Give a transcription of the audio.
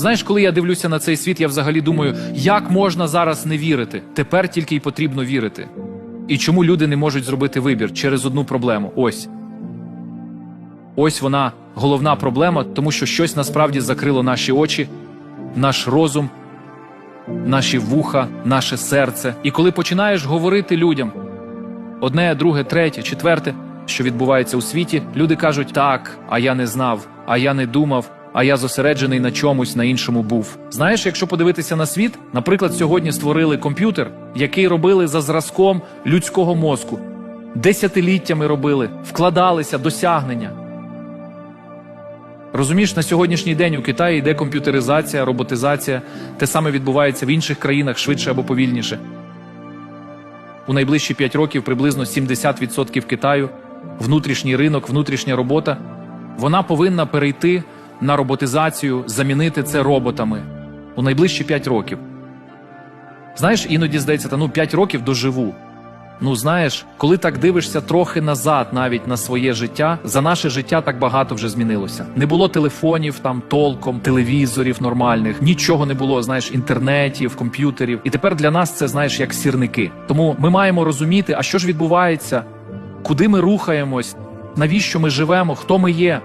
Знаєш, коли я дивлюся на цей світ, я взагалі думаю, як можна зараз не вірити? Тепер тільки й потрібно вірити. І чому люди не можуть зробити вибір через одну проблему? Ось. Ось вона головна проблема, тому що щось насправді закрило наші очі, наш розум, наші вуха, наше серце. І коли починаєш говорити людям одне, друге, третє, четверте, що відбувається у світі, люди кажуть так, а я не знав, а я не думав, а я зосереджений на чомусь на іншому був. Знаєш, якщо подивитися на світ, наприклад, сьогодні створили комп'ютер, який робили за зразком людського мозку. Десятиліттями робили, вкладалися досягнення. Розумієш, на сьогоднішній день у Китаї йде комп'ютеризація, роботизація, те саме відбувається в інших країнах швидше або повільніше. У найближчі 5 років приблизно 70% Китаю, внутрішній ринок, внутрішня робота, вона повинна перейти на роботизацію, замінити це роботами у найближчі 5 років. Знаєш, іноді здається, та ну 5 років доживу. Ну, знаєш, коли так дивишся трохи назад, навіть на своє життя, за наше життя так багато вже змінилося. Не було телефонів там толком, телевізорів нормальних, нічого не було, знаєш, інтернетів, комп'ютерів. І тепер для нас це знаєш як сірники. Тому ми маємо розуміти, а що ж відбувається, куди ми рухаємось, навіщо ми живемо, хто ми є.